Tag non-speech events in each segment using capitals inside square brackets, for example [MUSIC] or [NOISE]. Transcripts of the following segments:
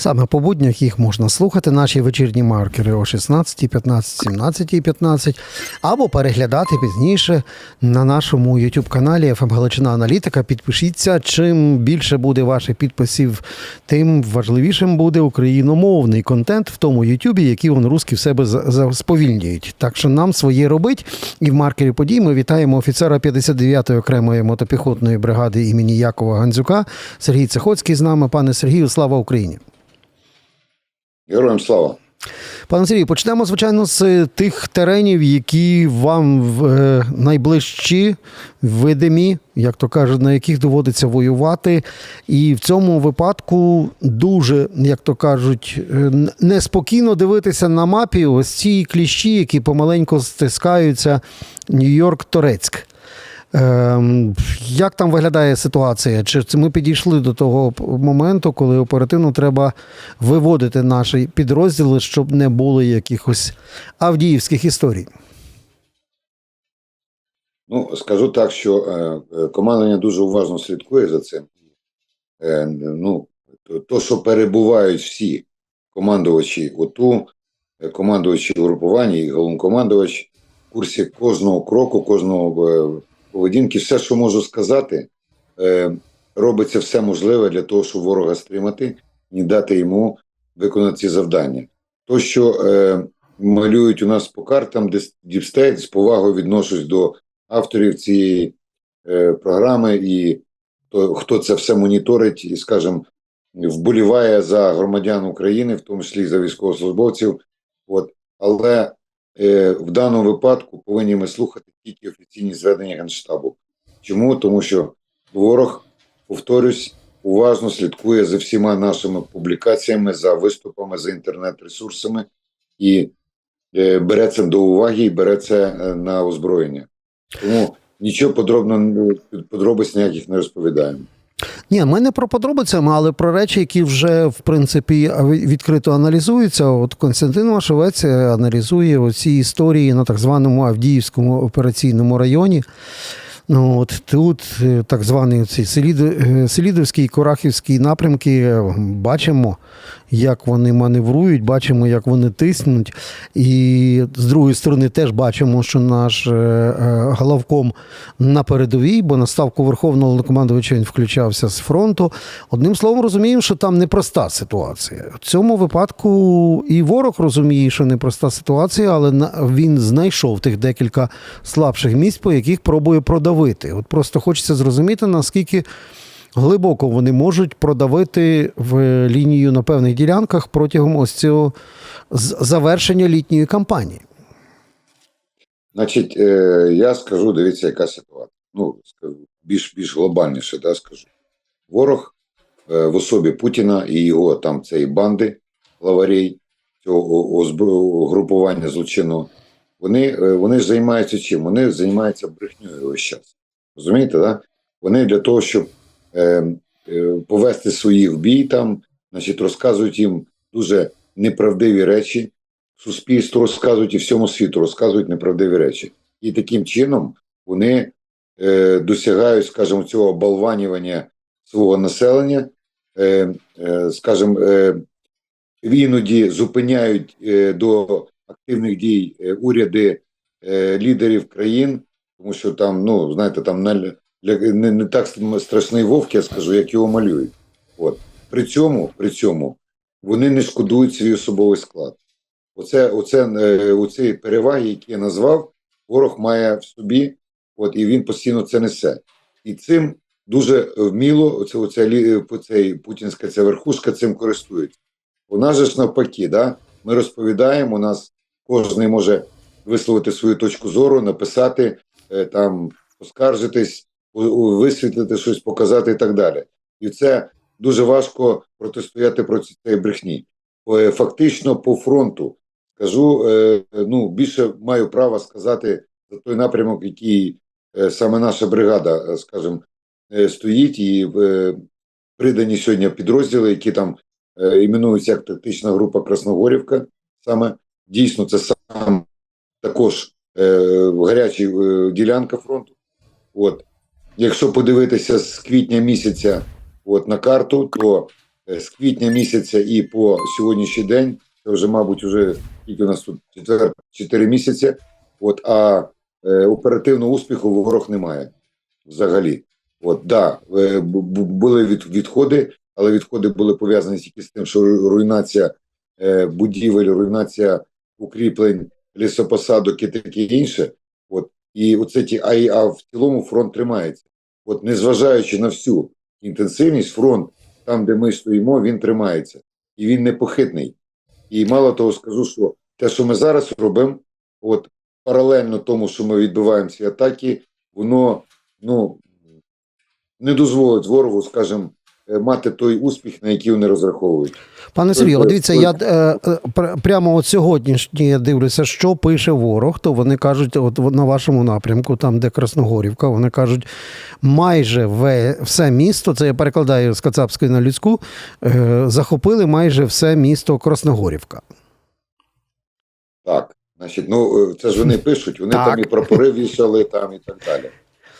Саме по буднях їх можна слухати, наші вечірні маркери о 16, 15, 17 і 15, або переглядати пізніше на нашому youtube каналі «ФМ Галичина Аналітика. Підпишіться. Чим більше буде ваших підписів, тим важливішим буде україномовний контент в тому Ютубі, який он русські в себе сповільнюють. Так що нам своє робить. І в маркері подій ми вітаємо офіцера 59-ї окремої мотопіхотної бригади імені Якова Гандзюка. Сергій Цехоцький з нами. Пане Сергію, слава Україні! Героям слава. Пане Сергію, почнемо, звичайно, з тих теренів, які вам е, найближчі, видимі, як то кажуть, на яких доводиться воювати. І в цьому випадку дуже, як то кажуть, е, неспокійно дивитися на мапі ось ці кліщі, які помаленьку стискаються Нью-Йорк-Торецьк. Ем, як там виглядає ситуація? Чи ми підійшли до того моменту, коли оперативно треба виводити наші підрозділи, щоб не було якихось авдіївських історій? Ну, скажу так, що е, е, командування дуже уважно слідкує за цим. Е, ну, то- що перебувають всі командувачі ОТУ, командувачі угрупування і головнокомандувач в курсі кожного кроку, кожного поведінки, все, що можу сказати, е, робиться все можливе для того, щоб ворога стримати і дати йому виконати ці завдання. То, що е, малюють у нас по картам, Діпстейт, з повагою відношусь до авторів цієї е, програми і то, хто це все моніторить і, скажімо, вболіває за громадян України, в тому числі за військовослужбовців. От. Але в даному випадку повинні ми слухати тільки офіційні зведення Генштабу. Чому? Тому що ворог, повторюсь, уважно слідкує за всіма нашими публікаціями, за виступами, за інтернет-ресурсами і е, бере це до уваги і бере це е, на озброєння. Тому нічого подробно подробиць ніяких не розповідаємо. Ні, ми не про подробицями, але про речі, які вже в принципі відкрито аналізуються. От Константин Машовець аналізує оці історії на так званому Авдіївському операційному районі. Ну, от тут е, так званий цей Селідо- е, і Корахівський напрямки е, бачимо, як вони маневрують, бачимо, як вони тиснуть. І з другої сторони теж бачимо, що наш головком на передовій, бо на ставку Верховного Головнокомандувача він включався з фронту. Одним словом, розуміємо, що там непроста ситуація. В цьому випадку і ворог розуміє, що непроста ситуація, але він знайшов тих декілька слабших місць, по яких пробує продавити. От просто хочеться зрозуміти, наскільки глибоко вони можуть продавити в лінію на певних ділянках протягом ось цього завершення літньої кампанії. Значить, е, я скажу, дивіться, яка ситуація. Ну, скажу, більш більш глобальніше, да, скажу. Ворог е, в особі Путіна і його там цієї банди главарей, цього групування злочинного, вони, е, вони ж займаються чим? Вони займаються брехньою весь час. Розумієте, да? Вони для того, щоб е, е, повести своїх в бій там, значить, розказують їм дуже неправдиві речі, суспільству розказують і всьому світу розказують неправдиві речі. І таким чином вони е, досягають, скажімо, цього оболванювання свого населення, е, е, скажімо, е, іноді зупиняють е, до активних дій е, уряди е, лідерів країн, тому що там, ну, знаєте, там для- не, не так страшний вовк, я скажу, як його малюють. От. При цьому, при цьому вони не шкодують свій особовий склад. Оце, оце, е, оці переваги, які я назвав, ворог має в собі, от, і він постійно це несе. І цим дуже вміло оце, оце, цей путінська ця верхушка цим користується. Же ж навпаки, да? ми розповідаємо, у нас кожен може висловити свою точку зору, написати, е, там, поскаржитись, висвітлити щось, показати і так далі. І це дуже важко протистояти проти цієї брехні. Е, Фактично по фронту скажу, е, ну більше маю право сказати за той напрямок, який саме наша бригада, скажімо, стоїть, і придані сьогодні підрозділи, які там іменуються як тактична група Красногорівка. Саме дійсно це сам також е, гаряча е, ділянка фронту. От. Якщо подивитися з квітня місяця от, на карту, то е, з квітня місяця і по сьогоднішній день, це вже, мабуть, вже скільки у нас тут четвер, 4 місяці. От, а е, оперативного успіху ворог немає взагалі. От, да, е, бу- бу- були від, відходи, але відходи були пов'язані тільки з тим, що руйнація е, будівель, руйнація укріплень, лісопосадок і таке інше. От, і оце ті, а, а в цілому фронт тримається. От, незважаючи на всю інтенсивність, фронт, там, де ми стоїмо, він тримається. І він непохитний. І мало того скажу, що те, що ми зараз робимо, от паралельно тому, що ми відбиваємо ці атаки, воно ну, не дозволить ворогу, скажімо, мати той успіх, на який вони розраховують. Пане Сергію, от дивіться, я е, е, прямо от сьогоднішнє я дивлюся, що пише ворог, то вони кажуть, от на вашому напрямку, там де Красногорівка, вони кажуть, майже все місто, це я перекладаю з Кацапської на людську, е, захопили майже все місто Красногорівка. Так, значить, ну е, це ж вони пишуть, вони Так. там і прапори вішали, там і так далі.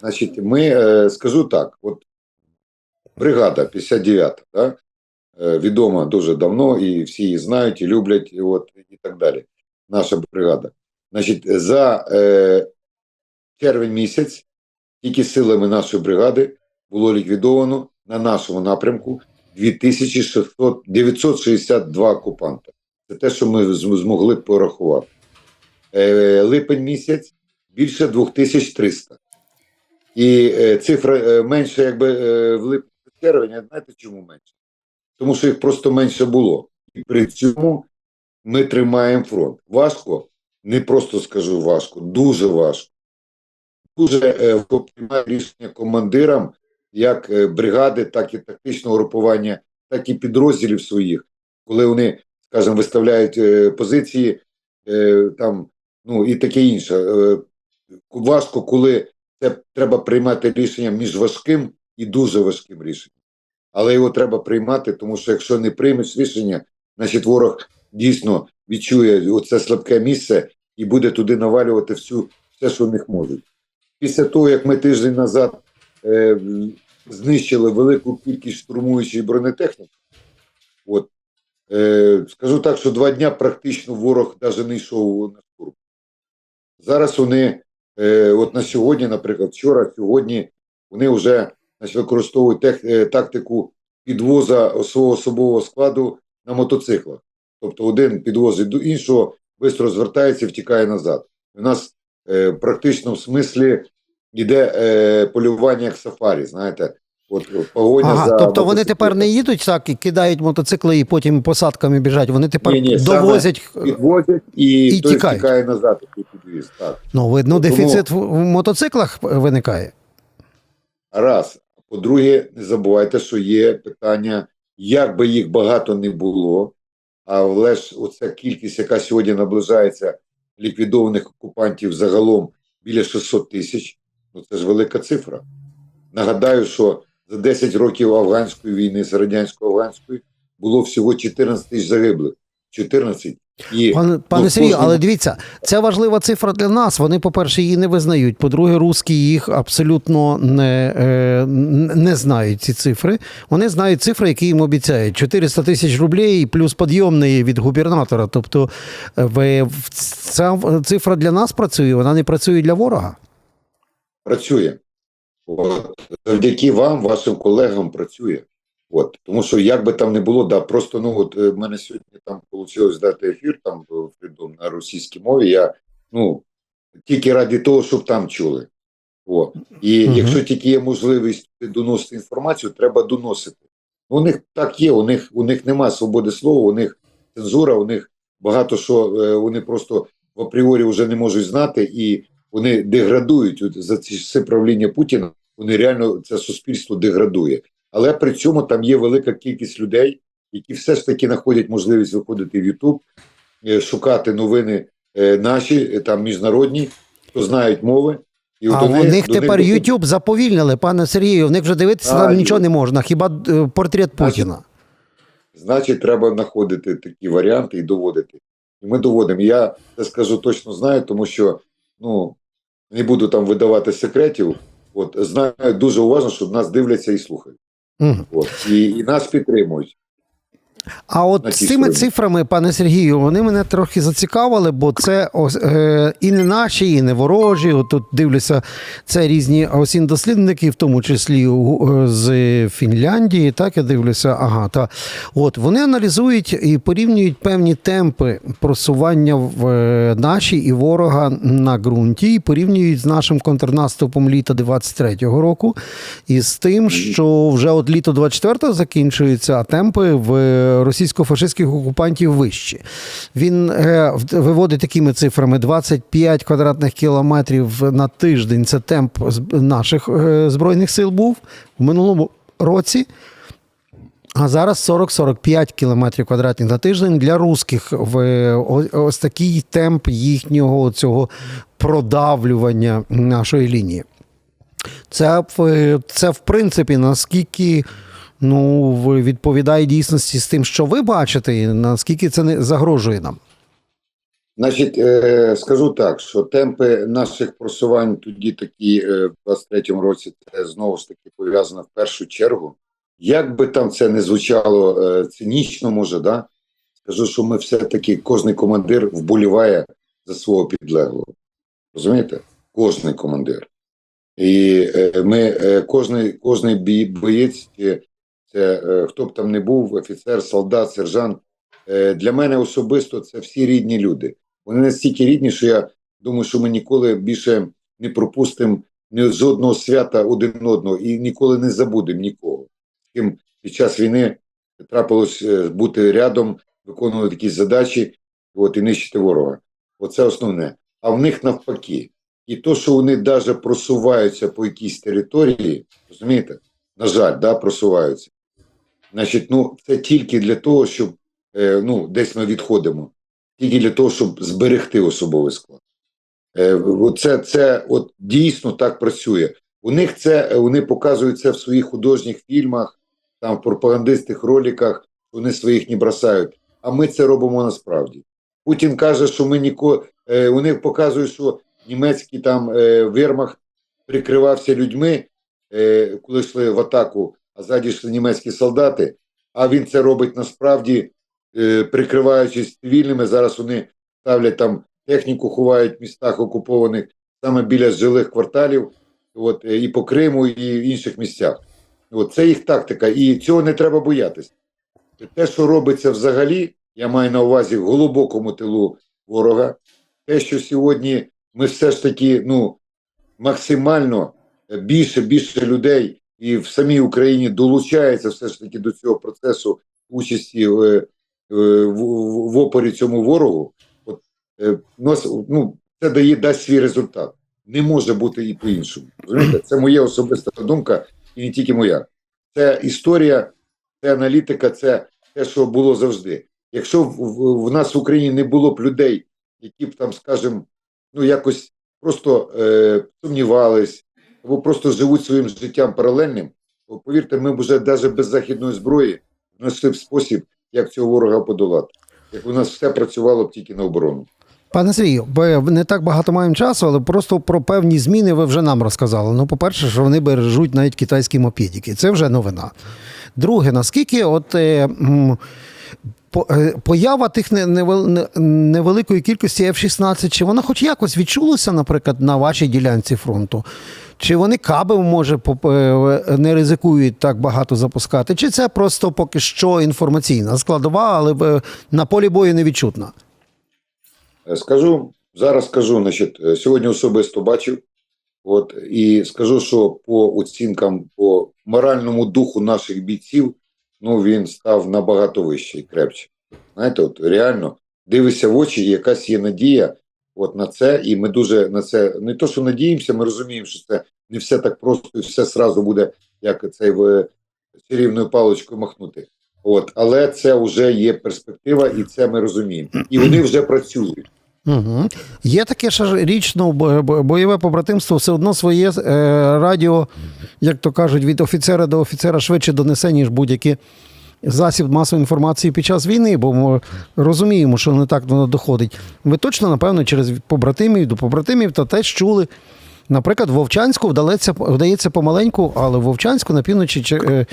Значить, ми е, скажу так: от бригада 59, да, е, відома дуже давно, і всі її знають, і люблять, і от і так далі. Наша бригада. Значить, за е, червень місяць тільки силами нашої бригади було ліквідовано на нашому напрямку 2600, 962 окупанта. Це те, що ми змогли порахувати. Е, липень місяць більше 2300. І е, цифра е, менше, якби е, в липні червня, знаєте чому менше? Тому що їх просто менше було. І при цьому ми тримаємо фронт. Важко, не просто скажу важко, дуже важко. Дуже е, приймає рішення командирам як е, бригади, так і тактичного групування, так і підрозділів своїх, коли вони, скажімо, виставляють е, позиції е, там, ну і таке інше. Е, важко, коли це треба приймати рішення між важким і дуже важким рішенням. Але його треба приймати, тому що якщо не приймеш рішення, значить ворог дійсно відчує оце слабке місце і буде туди навалювати всю, все, що в них можуть. Після того, як ми тиждень назад е, знищили велику кількість штурмуючої бронетехніки, от, е, скажу так, що два дня практично ворог навіть не йшов на штурм. Зараз вони, е, от на сьогодні, наприклад, вчора, сьогодні, вони вже значить, використовують тех, е, тактику підвоза свого особового складу на мотоциклах. Тобто один підвозить до іншого, швидко розвертається і втікає назад. У нас е, в практичному смислі йде е, полювання як сафарі, знаєте. От погоня Ага, за тобто вони тепер не їдуть так і кидають мотоцикли і потім посадками біжать. Вони тепер Ні, ні, довозять. підвозять і, І той тікають. втікає назад, підвіз. Так. Ну, видно, Тому- дефіцит в в мотоциклах виникає. Раз. По-друге, не забувайте, що є питання, як би їх багато не було, але ж оця кількість, яка сьогодні наближається ліквідованих окупантів загалом біля 600 тисяч, ну це ж велика цифра. Нагадаю, що за 10 років афганської війни з радянсько-афганської було всього 14 тисяч загиблих. 14. І Пане, пане ну, Сергію, але дивіться, це важлива цифра для нас. Вони, по-перше, її не визнають. По-друге, русські їх абсолютно не, е, не знають ці цифри. Вони знають цифри, які їм обіцяють: 400 тисяч рублей плюс підйомний від губернатора. Тобто, е, ви- ця цифра для нас працює, вона не працює для ворога. працює. От, завдяки вам, вашим колегам, працює. От, тому що як би там не було, да, просто ну от е, в мене сьогодні там вийшло дати ефір там Freedom на російській мові. Я ну тільки раді того, щоб там чули. От. І Мгм. якщо тільки є можливість доносити інформацію, треба доносити. У них так є, у них у них немає свободи слова, у них цензура, у них багато що е, вони просто в апріорі вже не можуть знати, і вони деградують за ці все правління Путіна. Вони реально це суспільство деградує. Але при цьому там є велика кількість людей, які все ж таки знаходять можливість виходити в Ютуб, е, шукати новини е, наші, е, там міжнародні, хто знають мови. І А у них тепер доходять- YouTube заповільнили, пане Сергію. В них вже дивитися Так, там і- нічого не можна, хіба портрет Путіна. Значить, треба знаходити такі варіанти і доводити. І ми доводимо. Я це скажу точно знаю, тому що ну не буду там видавати секретів. От знаю дуже уважно, що нас дивляться і слухають. Мгм. От і, і нас підтримують. А от з цими стороні. цифрами, пане Сергію, вони мене трохи зацікавили, бо це ось, е, і не наші, і не ворожі. От тут дивлюся, це різні осінь дослідники, в тому числі е, з Фінляндії. Так я дивлюся. Ага, та от вони аналізують і порівнюють певні темпи просування в е, наші і ворога на ґрунті, і порівнюють з нашим контрнаступом літа 23-го року, і з тим, що вже от літо 24-го закінчується, а темпи в російсько-фашистських окупантів вищі. Він е, виводить такими цифрами: 25 квадратних кілометрів на тиждень. Це темп наших е, збройних сил був в минулому році. А зараз 40-45 кілометрів квадратних на тиждень для русських в ось такий темп їхнього цього продавлювання нашої лінії. Це, це в принципі, наскільки ну, відповідає дійсності з тим, що ви бачите, і наскільки це не загрожує нам. Значить, е, скажу так, що темпи наших просувань тоді такі е, в 23-му році це знову ж таки пов'язано в першу чергу. Як би там це не звучало е, цинічно, може, да? скажу, що ми все-таки кожний командир вболіває за свого підлеглого. Розумієте? Кожний командир. І ми, кожний, кожний боєць, це е, хто б там не був, офіцер, солдат, сержант. е, Для мене особисто це всі рідні люди. Вони настільки рідні, що я думаю, що ми ніколи більше не пропустимо ні жодного свята один одного і ніколи не забудемо нікого. З ким під час війни трапилось е, бути рядом, виконувати якісь задачі от, і нищити ворога. Оце основне. А в них навпаки. І то, що вони навіть просуваються по якійсь території, розумієте? На жаль, да, просуваються. Значить, ну, це тільки для того, щоб е, ну, десь ми відходимо тільки для того, щоб зберегти особовий склад. Е, Це, це от дійсно так працює. У них це вони показують це в своїх художніх фільмах, там в пропагандистських роликах, вони своїх не бросають. А ми це робимо насправді. Путін каже, що ми ніколи е, вони показують, що німецький там е, вермахт прикривався людьми, е, коли йшли в атаку, а ззаді йшли німецькі солдати. А він це робить насправді е, прикриваючись цивільними, зараз вони ставлять там техніку, ховають в містах окупованих саме біля жилих кварталів, от, е, і по Криму, і в інших місцях. От, це їх тактика, і цього не треба боятися. Те, що робиться взагалі, я маю на увазі в глибокому тилу ворога, те, що сьогодні ми все ж таки ну, максимально е, більше, більше людей і в самій Україні долучається все ж таки до цього процесу участі е, е, в, в, в опорі цьому ворогу, от, е, нас, ну, це дає дасть свій результат. Не може бути і по-іншому. Розумієте? Це моя особиста думка, і не тільки моя. Це історія, це аналітика, це те, що було завжди. Якщо в, в, в нас в Україні не було б людей, які б там, скажімо, ну якось просто е, сумнівались, або просто живуть своїм життям паралельним, то повірте, ми б вже навіть без західної зброї знайшли б спосіб, як цього ворога подолати. Як у нас все працювало б тільки на оборону. Пане Сергію, бо не так багато маємо часу, але просто про певні зміни ви вже нам розказали. Ну, по-перше, що вони бережуть навіть китайські мопедики. Це вже новина. Друге, наскільки от. Е, по- е, Поява тих не- невел- не- невеликої кількості F-16, чи вона хоч якось відчулася, наприклад, на вашій ділянці фронту? Чи вони каби, може, е, не ризикують так багато запускати? Чи це просто поки що інформаційна складова, але е, на полі бою не відчутна? Е, Скажу, зараз скажу, значить, е, сьогодні особисто бачив, от, і скажу, що по оцінкам, по моральному духу наших бійців, ну, він став набагато вищий крепче. Знаєте, от реально дивишся в очі, якась є надія от на це, і ми дуже на це не то, що надіємося, ми розуміємо, що це не все так просто, і все сразу буде, як цей в чарівною паличкою махнути. От, але це вже є перспектива, і це ми розуміємо. І вони вже працюють. Угу. Є таке ж річ, ну, бо- бо- бойове побратимство все одно своє е, радіо, як то кажуть, від офіцера до офіцера швидше донесе, ніж будь-який засіб масової інформації під час війни, бо ми розуміємо, що не так воно доходить. Ви точно, напевно, через побратимів до побратимів та теж чули Наприклад, в Вовчанську вдається, вдається помаленьку, але в Вовчанську на півночі е,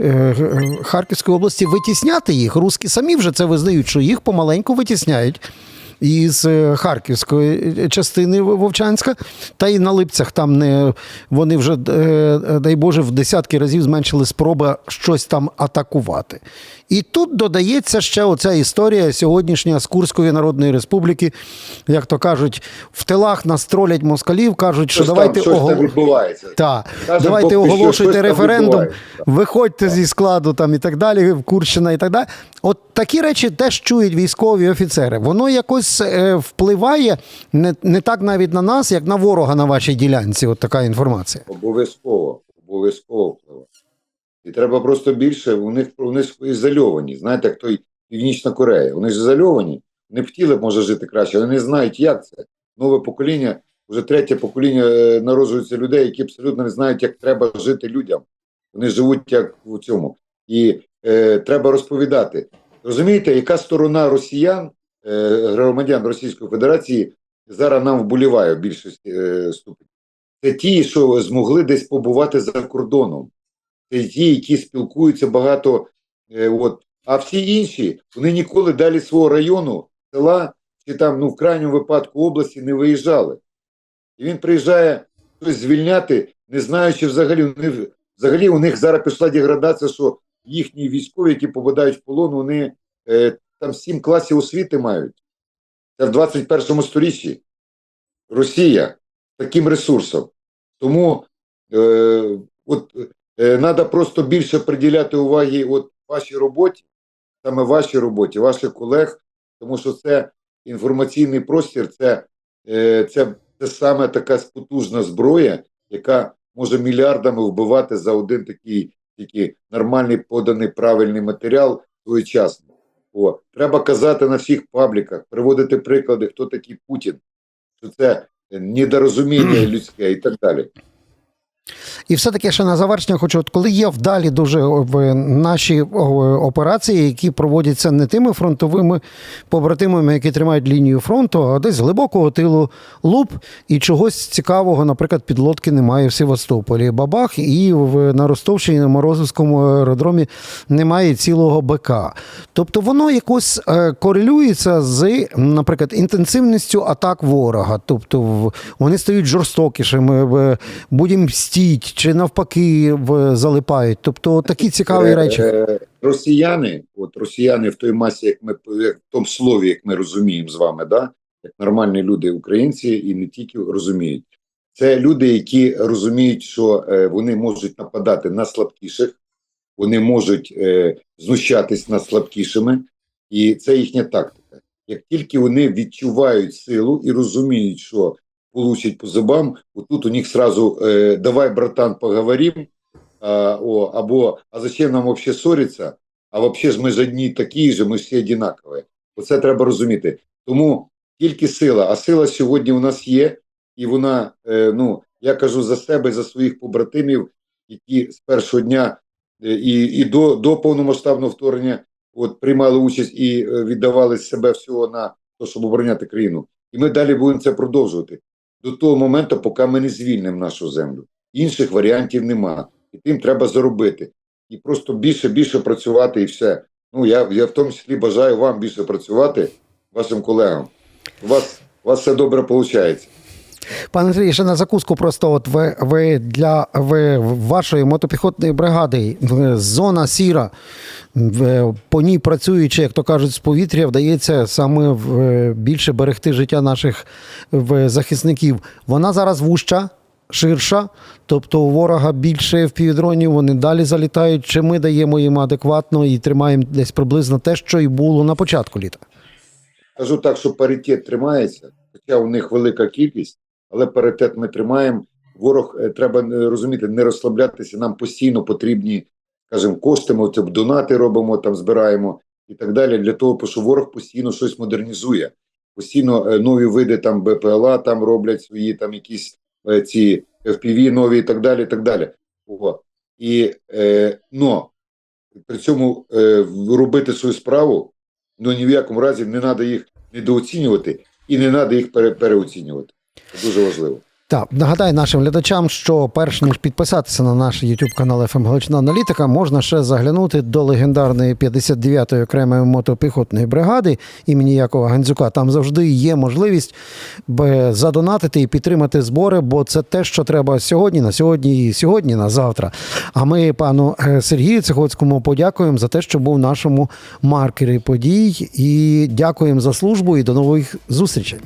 е, Харківської області витісняти їх. Руски самі вже це визнають, що їх помаленьку витісняють. Із е, харківської частини Вовчанська, та й на липцях там не вони вже, е, дай Боже, в десятки разів зменшили спроби щось там атакувати. І тут додається ще оця історія сьогоднішня з Курської Народної Республіки. Як то кажуть, в тилах нас тролять москалів, кажуть, що давайте там огол... відбувається. Давайте оголошуйте щось референдум, виходьте зі складу там і так далі, Курщина і так далі. От такі речі теж чують військові офіцери. Воно якось е, впливає не, не так навіть на нас, як на ворога на вашій ділянці. От така інформація. Обов'язково, обов'язково впливає. І треба просто більше, у них, у них ізольовані. Знаєте, як той Північна Корея. Вони ж ізольовані, не б хотіли б, може жити краще, вони не знають, як це. Нове покоління, вже третє покоління е, народжується людей, які абсолютно не знають, як треба жити людям. Вони живуть як у цьому. І е, треба розповідати. Розумієте, яка сторона росіян, е, громадян Російської Федерації зараз нам вболіває в більшості е, ступені? Це ті, що змогли десь побувати за кордоном. Ті, які спілкуються багато. Е, от. А всі інші, вони ніколи далі свого району, села чи там, ну, в крайньому випадку області не виїжджали. І він приїжджає щось звільняти, не знаючи взагалі, вони, взагалі у них зараз пішла деградація, що їхні військові, які попадають в полон, вони е, там сім класів освіти мають. Це в 21 сторіччі. Росія таким ресурсом. Тому е, от треба просто більше приділяти уваги от вашій роботі, саме вашій роботі, ваших колег, тому що це інформаційний простір, це, е, це, це саме така потужна зброя, яка може мільярдами вбивати за один такий, такий нормальний поданий правильний матеріал своєчасно. О, треба казати на всіх пабліках, приводити приклади, хто такий Путін, що це недорозуміння [CLEARS THROAT] людське і так далі. І все-таки ще на завершення хочу, от коли є вдалі дуже наші операції, які проводяться не тими фронтовими побратимами, які тримають лінію фронту, а десь глибокого тилу луп, і чогось цікавого, наприклад, підлодки немає в Севастополі. Бабах, і в на Ростовщині, на Морозовському аеродромі немає цілого БК. Тобто воно якось е, корелюється з, наприклад, інтенсивністю атак ворога. Тобто вони стають жорстокішими, будемо мстіть, чи навпаки залипають. Тобто такі цікаві Е, речі. е, Росіяни, от росіяни в той масі, як ми як в тому слові, як ми розуміємо з вами, да? як нормальні люди, українці, і не тільки розуміють. Це люди, які розуміють, що е, вони можуть нападати на слабкіших, вони можуть е, знущатись над слабкішими, і це їхня тактика. Як тільки вони відчувають силу і розуміють, що получать по зубам, отут у них сразу е, давай, братан, поговорим, а, о, або а зачем нам вообще ссориться? А вообще ж ми ж одні такі ж, ми всі однакові. Оце треба розуміти. Тому тільки сила, а сила сьогодні у нас є, і вона, е, ну я кажу за себе, за своїх побратимів, які з першого дня е, і, і до, до повномасштабного вторгнення от приймали участь і е, віддавали себе всього на те, щоб обороняти країну. І ми далі будемо це продовжувати до того моменту, поки ми не звільнимо нашу землю. Інших варіантів нема. І тим треба заробити. І просто більше, більше працювати і все. Ну, я, я в тому числі бажаю вам більше працювати, вашим колегам. У вас, у вас все добре виходить. Пане Андрій, ще на закуску просто от ви, ви для ви, вашої мотопіхотної бригади зона сіра, по ній працюючи, як то кажуть, з повітря, вдається саме більше берегти життя наших захисників. Вона зараз вужча, ширша, тобто у ворога більше впівдронів, вони далі залітають. Чи ми даємо їм адекватно і тримаємо десь приблизно те, що і було на початку літа? Кажу так, що паритет тримається, хоча у них велика кількість, але паритет ми тримаємо. Ворог е, треба е, розуміти, не розслаблятися. Нам постійно потрібні, скажімо, кошти. Ми це донати робимо, там збираємо і так далі. Для того, що ворог постійно щось модернізує. Постійно е, нові види там БПЛА там роблять свої там якісь ці FPV нові і так далі. І так далі. О. І е, но при цьому е, робити свою справу ну ні в якому разі не треба їх недооцінювати і не треба їх пере, переоцінювати. Дуже важливо. Так, нагадаю нашим глядачам, що перш ніж підписатися на наш YouTube канал FM Галичина Аналітика, можна ще заглянути до легендарної 59-ї окремої мотопіхотної бригади імені Якова Гандзюка. Там завжди є можливість задонатити і підтримати збори, бо це те, що треба сьогодні, на сьогодні і сьогодні, на завтра. А ми пану е, Сергію Цихоцькому подякуємо за те, що був в нашому маркері подій. І дякуємо за службу і до нових зустрічей.